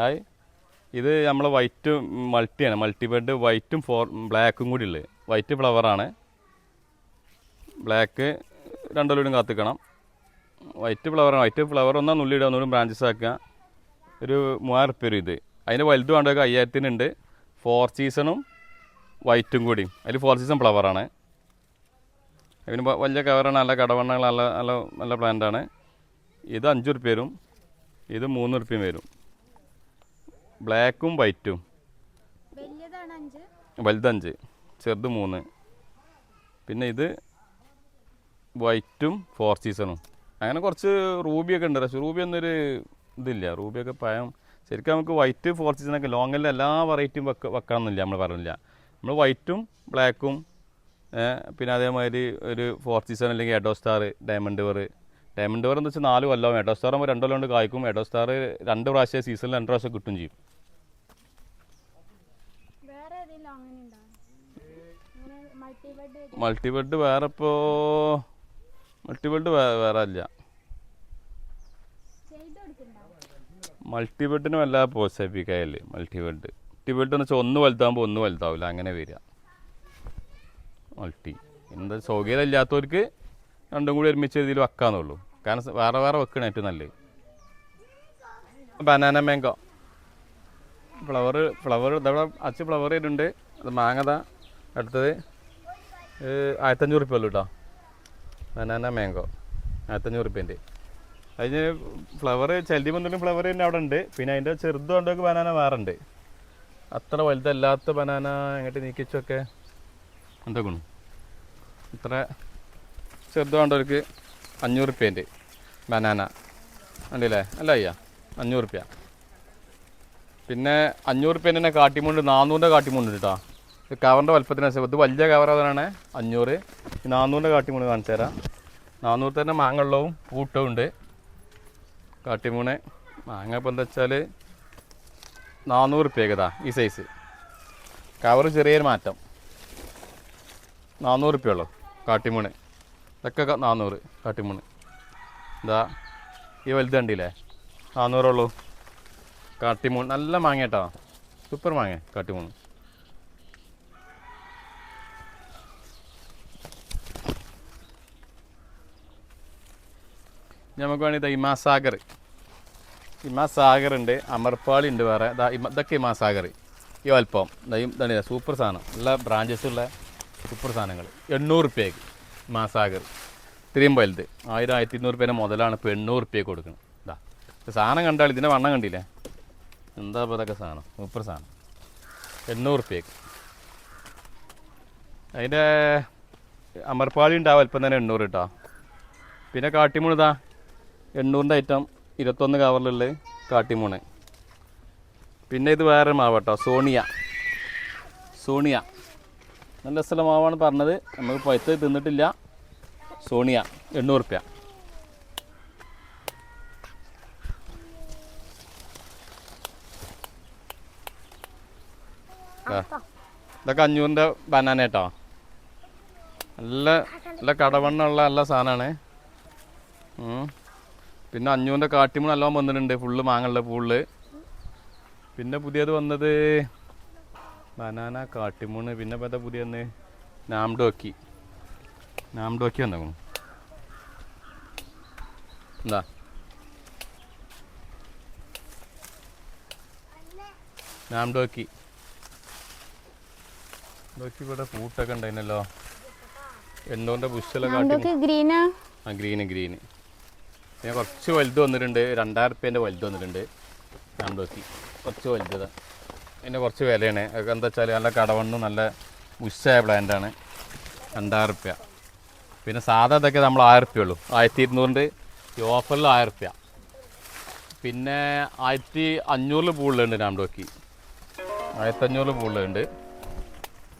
Hi. ഇത് നമ്മൾ white മൾട്ടിയാണ് മൾട്ടി ബെഡ് വൈറ്റും ഫോർ ബ്ലാക്കും കൂടി ഉള്ളത് വൈറ്റ് ഫ്ലവറാണ് ബ്ലാക്ക് രണ്ടോലും കാത്തിക്കണം. വൈറ്റ് ഫ്ലവറാണ് വൈറ്റ് ഫ്ലവർ ഒന്നാ നുള്ളിയിടുക ഒന്നുകൂടി ബ്രാഞ്ചസ് ആക്കുക. ഒരു മൂവായിരം റുപ്യ ഇത്. അതിന്റെ വലുത് വേണ്ടതൊക്കെ അയ്യായിരത്തിനുണ്ട് ഫോർ സീസണും വൈറ്റും കൂടി. അതിൽ ഫോർ സീസൺ ഫ്ലവറാണ് അതിന് വലിയ കവറാണ് നല്ല കടവണ്ണകൾ നല്ല നല്ല നല്ല പ്ലാന്റാണ് ഇത് അഞ്ച് റുപ്യ വരും. ഇത് മൂന്ന് റുപ്യം വരും. ബ്ലാക്കും വൈറ്റും. വലുതഞ്ച്. ചെറുത് മൂന്ന്. പിന്നെ ഇത് വൈറ്റും ഫോർ സീസണും. അങ്ങനെ കുറച്ച് റൂബിയൊക്കെ ഉണ്ട്. പക്ഷേ റൂബി ഒന്നൊരു ഇതില്ല. റൂബിയൊക്കെ പഴം. ശരിക്കും നമുക്ക് വൈറ്റ് ഫോർ സീസണൊക്കെ ലോങ്ങിലെ എല്ലാ വെറൈറ്റിയും വെക്ക വെക്കണമെന്നില്ല നമ്മൾ പറഞ്ഞില്ല. നമ്മൾ വൈറ്റും ബ്ലാക്കും പിന്നെ അതേമാതിരി ഒരു ഫോർ സീസൺ അല്ലെങ്കിൽ എഡോ സ്റ്റാർ ഡയമണ്ട് വർ ഡയമണ്ട് വർ എന്ന് വെച്ചാൽ നാല് കൊല്ലം എഡോ സ്റ്റാർ ആകുമ്പോൾ രണ്ട് കൊല്ലം കൊണ്ട് കായ്ക്കും. എഡോ സ്റ്റാർ രണ്ട് പ്രാവശ്യം സീസണിൽ രണ്ട് പ്രാവശ്യം കിട്ടും ചെയ്യും. വേറെ മൾട്ടിബെഡ് വേറെ ഇപ്പോൾ മൾട്ടിബെഡ് വേറെ ഇല്ല. മൾട്ടിബെഡിന് വല്ല പ്രോത്സാഹിപ്പിക്കായല്ലേ? മൾട്ടിബെഡ് മൾട്ടിബെഡ് എന്ന് വെച്ചാൽ ഒന്ന് വലുതാകുമ്പോൾ ഒന്ന് വലുതാവില്ല അങ്ങനെ വരിക. മൾട്ടി എന്താ സൗകര്യം ഇല്ലാത്തവർക്ക് രണ്ടും കൂടി ഒരുമിച്ച് രീതിയിൽ വെക്കാന്നുള്ളൂ. കാരണം വേറെ വേറെ വെക്കണ ഏറ്റവും നല്ലത്. ബനാന മാങ്കോ ഫ്ലവർ ഫ്ലവർ ഇതവിടെ അച്ച് ഫ്ലവർ ചെയ്തിട്ടുണ്ട്. അത് മാങ്ങത അടുത്തത് ആയിരത്തഞ്ഞൂറ് റുപ്യ ഉള്ളൂ കേട്ടോ ബനാന മാങ്കോ ആയിരത്തഞ്ഞൂറ് റുപ്യന്റെ. അതിന് ഫ്ലവർ ചെല്ലി വന്നിട്ടും ഫ്ലവർ തന്നെ അവിടെ ഉണ്ട്. പിന്നെ അതിന്റെ ചെറുത് കൊണ്ടൊക്കെ ബനാന വേറെ ഉണ്ട്. അത്ര വലുതല്ലാത്ത ബനാന എങ്ങോട്ട് നീക്കിച്ചൊക്കെ എന്താ ഗുണം? ഇത്ര ചെറുത് വേണ്ടവർക്ക് അഞ്ഞൂറ് റുപ്യേന്റെ ബനാന. ഉണ്ടല്ലേ അല്ല അയ്യ അഞ്ഞൂറ് റുപ്യ പിന്നെ അഞ്ഞൂറ് റുപ്യേന്റെ തന്നെ കാട്ടിമുണ്ട് നാന്നൂറിന്റെ കാട്ടിമുണ്ട് കേട്ടോ ഇത് കവറിന്റെ വലുപ്പത്തിനനുസരിച്ച് ഇത് വലിയ കവർ അതാണ് അഞ്ഞൂറ്. നാന്നൂറിന്റെ കാട്ടിമൂണ് കാണിച്ചു തരാം. നാന്നൂറ് തന്നെ മാങ്ങള്ളവും പൂട്ടവും ഉണ്ട്. കാട്ടിമൂണ് മാങ്ങ ഇപ്പം എന്താ വെച്ചാൽ നാന്നൂറ് റുപ്യക്കതാ ഈ സൈസ്. കവർ ചെറിയൊരു മാറ്റം. നാന്നൂറ് റുപ്യ ഉള്ളു കാട്ടിമൂണ് ഇതൊക്കെ നാന്നൂറ് നാനൂറ് കാട്ടിമൂണ് ഇതാ ഈ വലുത് കണ്ടില്ലേ? നാനൂറുള്ളൂ കാട്ടിമൂൺ നല്ല മാങ്ങ കേട്ടോ. സൂപ്പർ മാങ്ങ കാട്ടിമൂണ് നമുക്ക് വേണമെങ്കിൽ ഇമാസാഗർ ഇമാസാഗർ ഉണ്ട് അമർപ്പാളി ഉണ്ട് വേറെ. ഇമ- ഇതൊക്കെ ഇമാസാഗർ ഈ ഇതാണ് സൂപ്പർ സാധനം. നല്ല ബ്രാഞ്ചസ് ഉള്ള സൂപ്പർ സാധനങ്ങൾ. എണ്ണൂറ് റുപ്യക്ക് ഇമാസാഗർ ഇത്രയും വലുത്. ആയിരം ആയിരത്തി ഇരുന്നൂറ് രൂപേനെ മുതലാണ് ഇപ്പോൾ എണ്ണൂറ് റുപ്യ കൊടുക്കുന്നത് ഇതാ ഇത് സാധനം കണ്ടാൽ ഇതിന്റെ വണ്ണം കണ്ടില്ലേ? എന്താ ഇപ്പോൾ ഇതൊക്കെ സാധനം? മൂപ്പർ സാധനം. എണ്ണൂറ് റുപ്യക്ക് അതിന്റെ അമർപ്പാളി ഉണ്ടാവും അല്പം തന്നെ എണ്ണൂറ് കേട്ടോ. പിന്നെ കാട്ടിമൂണ് ഇതാ എണ്ണൂറിന്റെ ഐറ്റം ഇരുപത്തൊന്ന് കവറിലുള്ള കാട്ടിമൂണ്. പിന്നെ ഇത് വേറെ മാവട്ടോ സോണിയ. സോണിയ. നല്ല രസമുള്ള മാവാണ് പറഞ്ഞത്. നമുക്ക് പൈസ തിന്നിട്ടില്ല. സോണിയ എണ്ണൂറ് റുപ്യ ഇതൊക്കെ അഞ്ഞൂറിന്റെ ബനാന കേട്ടോ നല്ല നല്ല കടവണ്ണുള്ള നല്ല സാധനമാണ്. പിന്നെ അഞ്ഞൂറിന്റെ കാട്ടിമൂൺ എല്ലാം വന്നിട്ടുണ്ട്. ഫുള്ള് മാങ്ങുള്ള പൂൾ. പിന്നെ പുതിയത് വന്നത് ബനാന കാട്ടിമൂണ് പിന്നെ എന്താ പുതിയ നാംഡോക്കി നാംഡോക്കി വന്നു എന്താ? നാംഡോക്കി ഡോക്കി. ഇവിടെ പൂട്ടൊക്കെ ഉണ്ടായിരുന്നല്ലോ. എണ്ണൂറിന്റെ ബുഷലൊക്കെ ഗ്രീനാ? ആ ഗ്രീന് ഗ്രീന്. പിന്നെ കുറച്ച് വലുത് വന്നിട്ടുണ്ട്. രണ്ടായിരം റുപ്യേന്റെ വലുത് വന്നിട്ടുണ്ട്. നാംഡോക്കി കുറച്ച് വലുത് പിന്നെ കുറച്ച് വിലയാണ്. അതൊക്കെ എന്താ വെച്ചാൽ നല്ല കടവണ്ണ് നല്ല ഉഷായ പ്ലാന്റാണ് രണ്ടായിരം റുപ്യ. പിന്നെ സാധാ ഇതൊക്കെ നമ്മൾ ആയിരം റുപ്യ ഉള്ളൂ. ആയിരത്തി ഇരുന്നൂറിന്റെ ഈ ഓഫറിൽ ആയിരം റുപ്യ. പിന്നെ ആയിരത്തി അഞ്ഞൂറിൽ പൂളുണ്ട് നാംഡോക്കി. ആയിരത്തി അഞ്ഞൂറിൽ പൂളുണ്ട്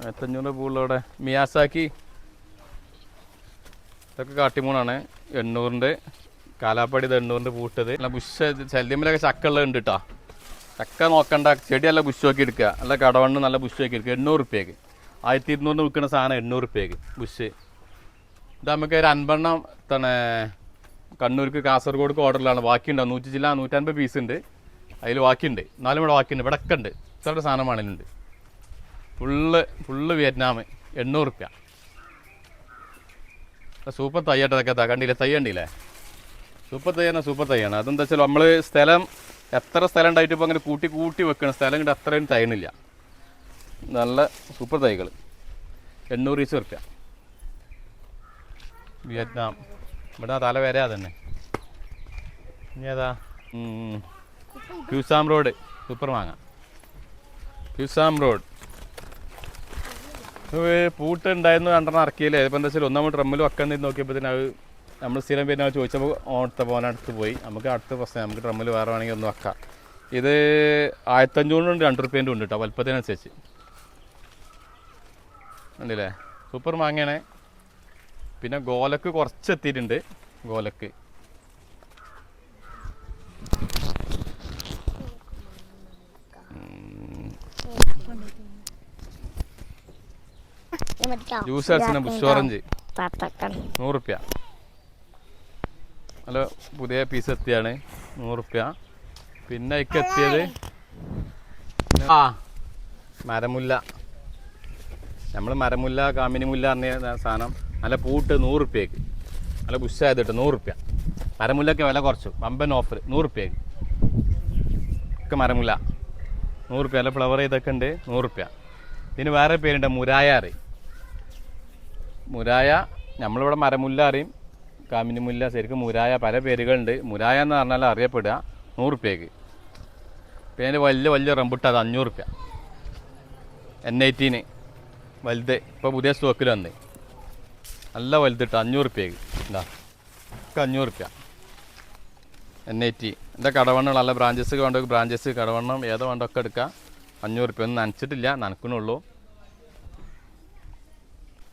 ആയിരത്തി അഞ്ഞൂറിൽ പൂളിലൂടെ മിയാസാക്കി. ഇതൊക്കെ കാട്ടിമൂണാണ് എണ്ണൂറിന്റെ. കാലാപ്പടി ഇത് എണ്ണൂറിന്റെ പൂട്ടത്. നല്ല ബുഷ് ശല്യമിലൊക്കെ ചക്കള്ള ഉണ്ട് കേട്ടോ ചക്ക നോക്കണ്ട ചെടി നല്ല ബുഷ് നോക്കി എടുക്കുക. നല്ല കടവണ്ണ് നല്ല ബുഷ് നോക്കി എടുക്കുക. എണ്ണൂറ് റുപ്യക്ക് ആയിരത്തി ഇരുന്നൂറിന് വിൽക്കുന്ന സാധനം എണ്ണൂറ് റുപ്യക്ക് ബുഷ് ഇത് നമുക്ക് ഒരു അൻപെണ്ണം തന്നെ കണ്ണൂർക്ക് കാസർഗോഡ്ക്ക് ഓർഡറിലാണ്. ബാക്കിയുണ്ടാവും നൂറ്റി ചില്ല നൂറ്റൻപത് പീസ് ഉണ്ട്. അതിൽ ബാക്കിയുണ്ട്. നാലും ഇവിടെ ബാക്കിയുണ്ട്. ഇവിടെ ഒക്കെ ഉണ്ട്. ഇത്ര സാധനമാണ് ഇതിലുണ്ട് ഫുള്ള് ഫുള്ള് വിയറ്റ്നാം. എണ്ണൂറ് റുപ്യ സൂപ്പർ തയ്യട്ടതൊക്കെ കണ്ടില്ലേ? തയ്യണ്ടില്ലേ സൂപ്പർ തയ്യാണ് സൂപ്പർ തയ്യാണ് അതെന്താ വെച്ചാൽ നമ്മൾ സ്ഥലം എത്ര സ്ഥലം ഉണ്ടായിട്ട് ഇപ്പോൾ അങ്ങനെ കൂട്ടി കൂട്ടി വെക്കണം സ്ഥലം കണ്ട് അത്രയും തൈണില്ല നല്ല സൂപ്പർ തൈകൾ എണ്ണൂറ് ഈസ് റുപ്യ വിയറ്റ്നാം. ഇവിടെ തല വരെ അതന്നെ. ഇനി ഏതാ? ഉം. ക്യൂസാം റോഡ്. സൂപ്പർ മാങ്ങ. ക്യൂസാം റോഡ്. പൂട്ടുണ്ടായിരുന്നു രണ്ടെണ്ണം ഇറക്കിയില്ലേ? ഇപ്പം എന്താ വെച്ചാൽ ഒന്നാമത് ഡ്രമ്മിൽ വെക്കാൻ നോക്കിയപ്പോൾ അത് നമ്മൾ സ്ഥിരം പിന്നെ ചോദിച്ചപ്പോൾ ഓണത്തെ പോകാനടുത്ത് പോയി. നമുക്ക് അടുത്ത പ്രശ്നം നമുക്ക് ഡ്രമ്മിൽ വേറെ വേണമെങ്കിൽ ഒന്ന് വെക്കാം. ഇത് ആയിരത്തഞ്ഞൂറിനുണ്ട് രണ്ട് റുപ്യേന്റെ ഉണ്ട് കേട്ടോ വലുപ്പത്തിനനുസരിച്ച്. ഉണ്ടല്ലേ സൂപ്പർ മാങ്ങയാണ്. പിന്നെ ഗോലക്ക് കുറച്ച് എത്തിയിട്ടുണ്ട് ഗോലക്ക്. ജ്യൂസ് അടിച്ചിന് ബുഷ് ഓറഞ്ച്. നൂറുപ്യ റുപ്യ. നല്ല പുതിയ പീസ് എത്തിയാണ്. നൂറ് റുപ്യ പിന്നെ ഇക്ക് എത്തിയത് ആ മരമുല്ല. നമ്മൾ മരമുല്ല കാമിനി മുല്ല പറഞ്ഞ സാധനം നല്ല പൂട്ട് നൂറ് റുപ്യക്ക് നല്ല ബുഷായതിട്ട് നൂറുപ്യ. നൂറ് റുപ്യ മരമുല്ലക്ക് വില കുറച്ചു. വമ്പൻ ഓഫർ നൂറ് റുപ്യക്ക് ഒക്കെ മരമുല്ല. നൂറ് റുപ്യ നല്ല ഫ്ലവർ ചെയ്തൊക്കെ ഉണ്ട്. നൂറ് റുപ്യ ഇതിന് വേറെ പേരുണ്ട്. മുരായാറ് മുരായ നമ്മളിവിടെ മരമുല്ല അറിയും കാമിനി മുല്ല ശരിക്കും മുരായ പല പേരുകളുണ്ട്. മുരായ എന്ന് പറഞ്ഞാൽ അറിയപ്പെടുക നൂറ് റുപ്യക്ക് പിന്നെ വലിയ വലിയ റംബുട്ട അത് അഞ്ഞൂറ് റുപ്യ എൻ ഐറ്റീന് വലുത്. ഇപ്പോൾ പുതിയ സ്റ്റോക്കിൽ വന്ന്. നല്ല വലുതിട്ട് അഞ്ഞൂറ് റുപ്യക്ക് എന്താ അഞ്ഞൂറ് റുപ്യ എൻ ഐ ടി എന്റെ കടവണ്ണം നല്ല ബ്രാഞ്ചസ് വേണ്ട ബ്രാഞ്ചസ് കടവണ്ണം ഏതോ വേണ്ടൊക്കെ എടുക്കാം. അഞ്ഞൂറ് റുപ്യ ഒന്നും നനച്ചിട്ടില്ല നനക്കണുള്ളൂ.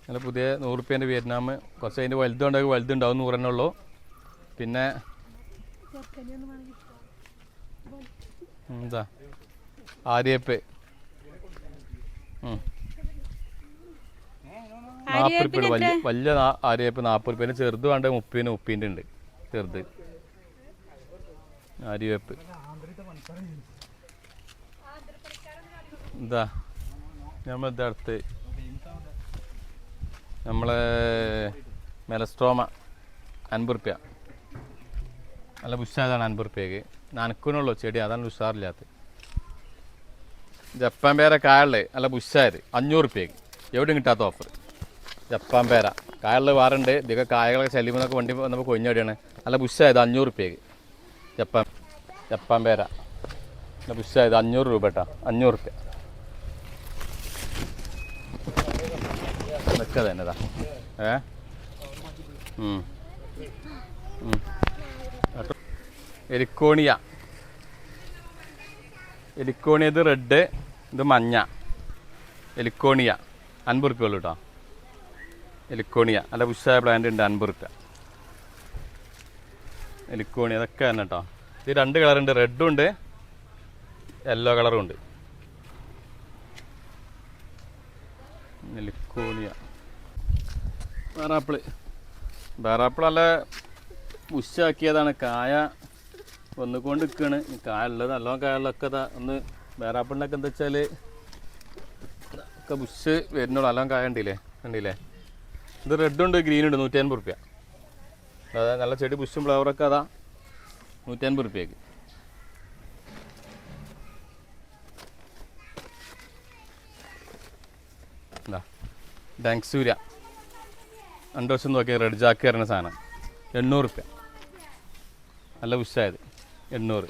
നല്ല പുതിയ നൂറ് റുപ്യേന്റെ വിയറ്റ്നാം. കുറച്ച് അതിന്റെ വലുതുണ്ടെങ്കിൽ വലുതുണ്ടാവും നൂറ് തന്നെ ഉള്ളൂ പിന്നെ എന്താ? ആര്യപ്പ്. നാൽപ്പത് റുപ്യ വലിയ വലിയ ആര്യപ്പ് നാൽപ്പത് റുപ്യ ചെറുത് വേണ്ട മുപ്പതിന് മുപ്പതിന്റെ ഉണ്ട്. ചെറുത്. ആര്യവേപ്പ് എന്താ? ഞമ്മ അടുത്ത്? നമ്മളെ മെലസ്ട്രോമ അൻപത് റുപ്യ നല്ല ഉഷാറാണ് അൻപത് റുപ്യക്ക് നനക്കുന്നുള്ളൂ ചെടി. അതാണ് ഉഷാറില്ലാത്ത ജപ്പാൻ പേര കായൽ നല്ല ബുഷാര് അഞ്ഞൂറ് റുപ്യക്ക് എവിടെയും കിട്ടാത്ത ഓഫർ ജപ്പാൻ പേര. കായലിൽ വാറുണ്ട്. ഇതൊക്കെ കായകളൊക്കെ ചെല്ലുമ്പോഴൊക്കെ വണ്ടി വന്നപ്പോൾ കൊഞ്ഞടിയാണ് നല്ല ബുഷായത് അഞ്ഞൂറ് റുപ്യക്ക് ജപ്പാൻ ജപ്പാൻ പേര. നല്ല ബുഷായത് അഞ്ഞൂറ് രൂപ കേട്ടോ. അഞ്ഞൂറ് റുപ്യ ഇതൊക്കെ തന്നെതാ ഏ. എലിക്കോണിയ. എലിക്കോണിയ ഇത് റെഡ് ഇത് മഞ്ഞ. എലിക്കോണിയ. അൻപത് കേട്ടോ എലിക്കോണിയ. നല്ല പുഷായ പ്ലാന്റ് ഉണ്ട് അൻപത് എലിക്കോണിയ അതൊക്കെ തന്നെ കേട്ടോ ഇത് രണ്ട് കളറുണ്ട് റെഡും ഉണ്ട്. യെല്ലോ കളറും ഉണ്ട്. എലിക്കോണിയ. വേറാപ്പിൾ. വേറാപ്പിൾ നല്ല ഉഷാക്കിയതാണ് കായ വന്നുകൊണ്ട് നിൽക്കുകയാണ് കായ ഉള്ളത് നല്ലോണം കായുള്ളൊക്കെ ഒന്ന് വേറാപ്പിളിനൊക്കെ എന്താ വെച്ചാൽ ഒക്കെ ബുഷ് വരുന്നുള്ളൂ. നല്ലോണം കായ ഉണ്ടില്ലേ കണ്ടില്ലേ? ഇത് റെഡുണ്ട് ഗ്രീൻ ഉണ്ട്. നൂറ്റി അൻപത് റുപ്യ. അതായത് നല്ല ചെടി ബുഷും ഫ്ലവറൊക്കെ അതാ നൂറ്റി അൻപത് റുപ്യക്ക് എന്താ ഡാങ്സൂര്യ രണ്ട് വശം നോക്കിയാൽ റെഡ് ജാക്ക് തരുന്ന സാധനം. എണ്ണൂറ് റുപ്യ. നല്ല ഉഷായത്. എണ്ണൂറ്.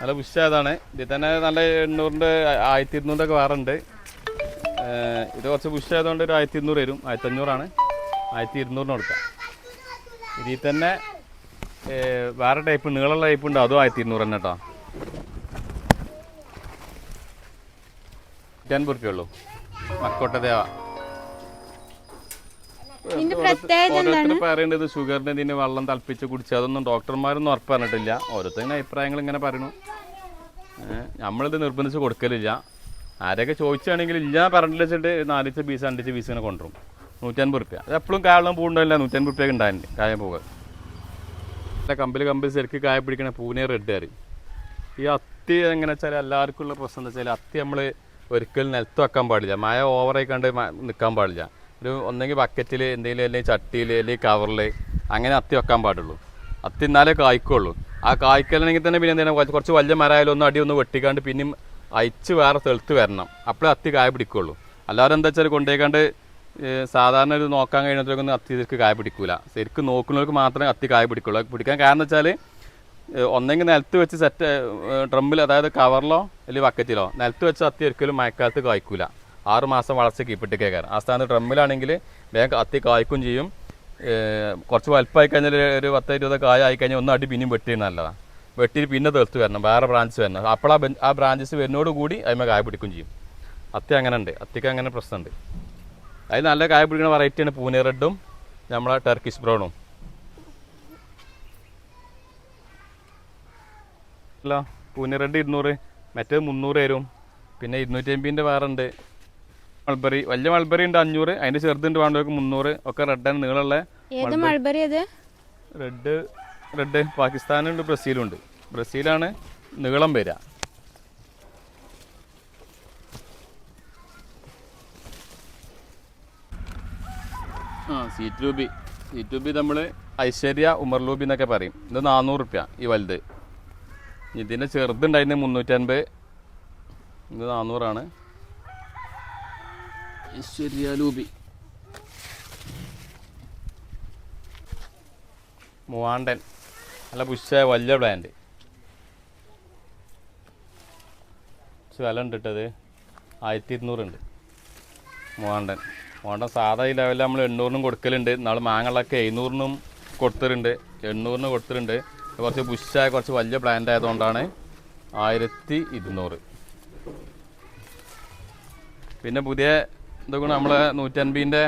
നല്ല ഉഷായതാണ്. ഇതിൽ തന്നെ നല്ല എണ്ണൂറിന്റെ ആയിരത്തി ഇരുന്നൂറിന്റെ ഒക്കെ വേറെ ഉണ്ട് ഇത് കുറച്ച് പുഷായതുകൊണ്ട് ഒരു ആയിരത്തി ഇരുന്നൂറ് വരും. ആയിരത്തി അഞ്ഞൂറാണ് ആയിരത്തി ഇരുന്നൂറിന് കൊടുക്കാം. ഇതിൽ തന്നെ വേറെ ടൈപ്പ് നീളമുള്ള ടൈപ്പ് ഉണ്ട്. അതും ആയിരത്തി ഇരുന്നൂറ് തന്നെ കേട്ടോ അൻപത് റുപ്യ ഉള്ളൂ. മക്കോട്ട ദേവ. ഇതിന്റെ പ്രത്യേകത ഓരോരുത്തർ പറയേണ്ടത് ഷുഗറിന് ഇതിന് വെള്ളം തിളപ്പിച്ച് കുടിച്ച് അതൊന്നും ഡോക്ടർമാരൊന്നും ഉറപ്പ് പറഞ്ഞിട്ടില്ല. ഓരോരുത്തരുടെ അഭിപ്രായങ്ങൾ ഇങ്ങനെ പറയണു. നമ്മളിത് നിർബന്ധിച്ച് കൊടുക്കലില്ല. ആരെയൊക്കെ ചോദിച്ചാണെങ്കിൽ ഇല്ല പറഞ്ഞിട്ട് വെച്ചിട്ട് നാലിച്ച പീസ് അഞ്ചിച്ച പീസ് ഇങ്ങനെ കൊണ്ടുവരും. നൂറ്റൻപത് റുപ്യ അത് എപ്പോഴും കായളം പൂണ്ടല്ല. നൂറ്റൻപത് റുപ്യ ഉണ്ടായിരുന്നു കായം പോകാൻ കമ്പിൽ കമ്പിൽ ശരിക്ക് കായ പിടിക്കണ പൂനെ റെഡ് കറി. ഈ അത്തി എങ്ങനെ വെച്ചാൽ എല്ലാവർക്കും ഉള്ള പ്രശ്നം എന്താ വെച്ചാൽ അത്തി നമ്മൾ ഒരിക്കലും നിലത്ത് വെക്കാൻ പാടില്ല. മഴ ഓവറായി കണ്ട് നിൽക്കാൻ പാടില്ല. ഒരു ഒന്നെങ്കിൽ ബക്കറ്റിൽ എന്തെങ്കിലും അല്ലെങ്കിൽ ചട്ടിയിൽ അല്ലെങ്കിൽ കവറിൽ അങ്ങനെ അത്തി വെക്കാൻ പാടുള്ളൂ. അത്തി എന്നാലേ കായ്ക്കുള്ളൂ. ആ കായ്ക്കലാണെങ്കിൽ തന്നെ പിന്നെ എന്താണ് കുറച്ച് വലിയ മരമായാലും ഒന്ന് അടി ഒന്ന് വെട്ടിക്കാണ്ട് പിന്നെയും അയച്ച് വേറെ തെളുത്ത് വരണം. അപ്പോഴേ അത്തി കായ പിടിക്കുള്ളൂ. അല്ലാതെ എന്താ വെച്ചാൽ കൊണ്ടുപോയിക്കാണ്ട് സാധാരണ ഒരു നോക്കാൻ കഴിയുന്നവർക്കൊന്നും അത്തി ശരിക്ക് കായ പിടിക്കൂല. ശരിക്കും നോക്കുന്നവർക്ക് മാത്രമേ അത്തി കായ പിടിക്കുള്ളൂ. പിടിക്കാൻ കാരണം വെച്ചാൽ ഒന്നെങ്കിൽ നിലത്ത് വെച്ച് സെറ്റ് ഡ്രമ്മിൽ അതായത് കവറിലോ അല്ലെങ്കിൽ ബക്കറ്റിലോ നിലത്ത് വെച്ച് അത്തി ഒരിക്കലും മഴക്കാലത്ത് കായ്ക്കൂല. ആറ് മാസം വളർച്ച കീപ്പിട്ട് കയറാം ആ സ്ഥാനത്ത് ഡ്രമ്മിലാണെങ്കിൽ വേഗം അത്തി കായ്ക്കും ചെയ്യും. കുറച്ച് വലുപ്പമായി കഴിഞ്ഞാൽ ഒരു- പത്ത് ഇരുപത് കായ ആയി കഴിഞ്ഞാൽ ഒന്ന് അടി പിന്നെയും വെട്ടി നല്ലതാണ് വെട്ടിയിട്ട് പിന്നെ തെളുത്ത് വരണം. വേറെ ബ്രാഞ്ച് വരണം. അപ്പോൾ ആ ബ്രാഞ്ചസ് വരുന്നതോടുകൂടി കൂടി അതിന്മേൽ കായ പിടിക്കും ചെയ്യും. അത്തി അങ്ങനെ ഉണ്ട് അത്തിക്ക് അങ്ങനെ പ്രശ്നമുണ്ട്. അതിൽ നല്ല കായ പിടിക്കുന്ന വെറൈറ്റിയാണ് പൂനെ റെഡും നമ്മളെ ടർക്കിഷ് ബ്രൗണും അല്ല പൂനെ റെഡ് ഇരുന്നൂറ് മറ്റേത് മുന്നൂറ് വരും. പിന്നെ ഇരുന്നൂറ്റി അമ്പതിന്റെ വേറെ ഉണ്ട്. മൾബറി വലിയ മൾബറി ഉണ്ട് അഞ്ഞൂറ് അതിന്റെ ചെറുതുണ്ട് വേണ്ടവർക്ക് മുന്നൂറ് ഒക്കെ റെഡാണ് നീളമുള്ള റെഡ് റെഡ് പാകിസ്ഥാനുണ്ട് ബ്രസീലുണ്ട്. ബ്രസീലാണ് നീളം വരിക. ആ സീറ്റ് ലൂബി സീറ്റ് ലൂബി നമ്മൾ ഐശ്വര്യ ഉമർ ലൂബി എന്നൊക്കെ പറയും. ഇത് നാനൂറ് റുപ്യ ഈ വലുത്. ഇതിന്റെ ചെറുതുണ്ടായിരുന്നത് മുന്നൂറ്റൻപത്. ഇത് നാനൂറാണ് ഐശ്വര്യ ലൂബി മൂവാണ്ടൻ. നല്ല പുഷായ വലിയ കുറച്ച് വില ഉണ്ട് കേട്ടത് ആയിരത്തി ഇരുന്നൂറുണ്ട് മൂവാണ്ടൻ. മൂവാണ്ടൻ സാധാ ഈ ലെവലിൽ നമ്മൾ എണ്ണൂറിനും കൊടുക്കലുണ്ട്. നാളെ മാങ്ങളൊക്കെ എഴുന്നൂറിനും കൊടുത്തിട്ടുണ്ട്. എണ്ണൂറിന് കൊടുത്തിട്ടുണ്ട്. കുറച്ച് ബുഷായ കുറച്ച് വലിയ പ്ലാന്റ് ആയതുകൊണ്ടാണ് ആയിരത്തി ഇരുന്നൂറ്. പിന്നെ പുതിയ ഇതൊക്കെ നമ്മളെ നൂറ്റൻപതിന്റെ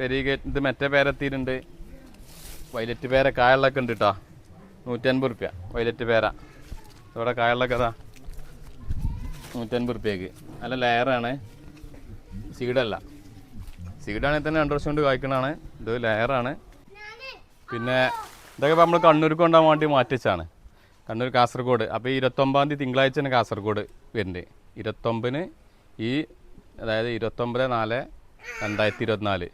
വെരിഗേറ്റ് ഇത് മറ്റേ പേരെത്തിയിട്ടുണ്ട്. വൈലറ്റ് പേര കായലിലൊക്കെ ഉണ്ട് കേട്ടോ നൂറ്റൻപത് റുപ്യ. വൈലറ്റ് പേര. ഇവിടെ കായലിലൊക്കെ അതാ നൂറ്റൻപത് റുപ്യക്ക്. നല്ല ലെയറാണ് സീഡല്ല. സീഡാണെങ്കിൽ തന്നെ രണ്ട് വർഷം കൊണ്ട് കായ്ക്കണതാണ് ഇത് ലെയറാണ്. പിന്നെ ഇതൊക്കെ നമ്മൾ കണ്ണൂർക്ക് കൊണ്ടാൻ വേണ്ടി മാറ്റിച്ചാണ് കണ്ണൂർ കാസർഗോഡ്. അപ്പോൾ ഈ ഇരുപത്തൊമ്പതാം തീയതി തിങ്കളാഴ്ച തന്നെ കാസർഗോഡ് വരുന്നുണ്ട് ഇരുപത്തൊമ്പതിന് ഈ അതായത് ഇരുപത്തൊമ്പത് നാല് രണ്ടായിരത്തി ഇരുപത്തിനാല്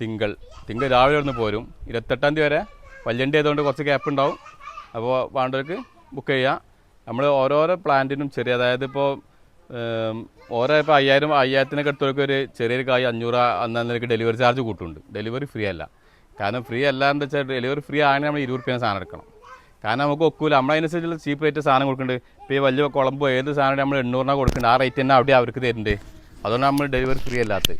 തിങ്കൾ. തിങ്കൾ രാവിലെ ഒന്ന് പോരും. ഇരുപത്തെട്ടാം തീയതി വരെ വല്യണ്ടി ആയതുകൊണ്ട് കുറച്ച് ഗ്യാപ്പ് ഉണ്ടാവും. അപ്പോൾ വേണ്ടവർക്ക് ബുക്ക് ചെയ്യാം. നമ്മൾ ഓരോരോ പ്ലാന്റിനും ചെറിയ അതായത് ഇപ്പോൾ ഓരോ ഇപ്പോൾ അയ്യായിരം അയ്യായിരത്തിനൊക്കെ എടുത്തവർക്ക് ഒരു ചെറിയൊരു കായ് അഞ്ഞൂറ് അന്നേക്ക് ഡെലിവറി ചാർജ് കൂട്ടുണ്ട് ഡെലിവറി ഫ്രീ അല്ല. കാരണം ഫ്രീ അല്ല എന്ന് വെച്ചാൽ ഡെലിവറി ഫ്രീ ആണെങ്കിൽ നമ്മൾ ഇരുപത് റുപ്യ സാധനം എടുക്കണം. കാരണം നമുക്ക് ഒക്കൂല. നമ്മളതിനനുസരിച്ചുള്ള ചീപ്പ് റേറ്റ് സാധനം കൊടുക്കുന്നുണ്ട് ഇപ്പോൾ ഈ വലിയ കുളമ്പോ ഏത് സാധനം നമ്മൾ എണ്ണൂറിനാണ് കൊടുക്കുന്നുണ്ട് ആ റേറ്റ് തന്നെ അവിടെ അവർക്ക് തരുന്നുണ്ട്. അതുകൊണ്ട് നമ്മൾ ഡെലിവറി ഫ്രീ അല്ലാത്തത്.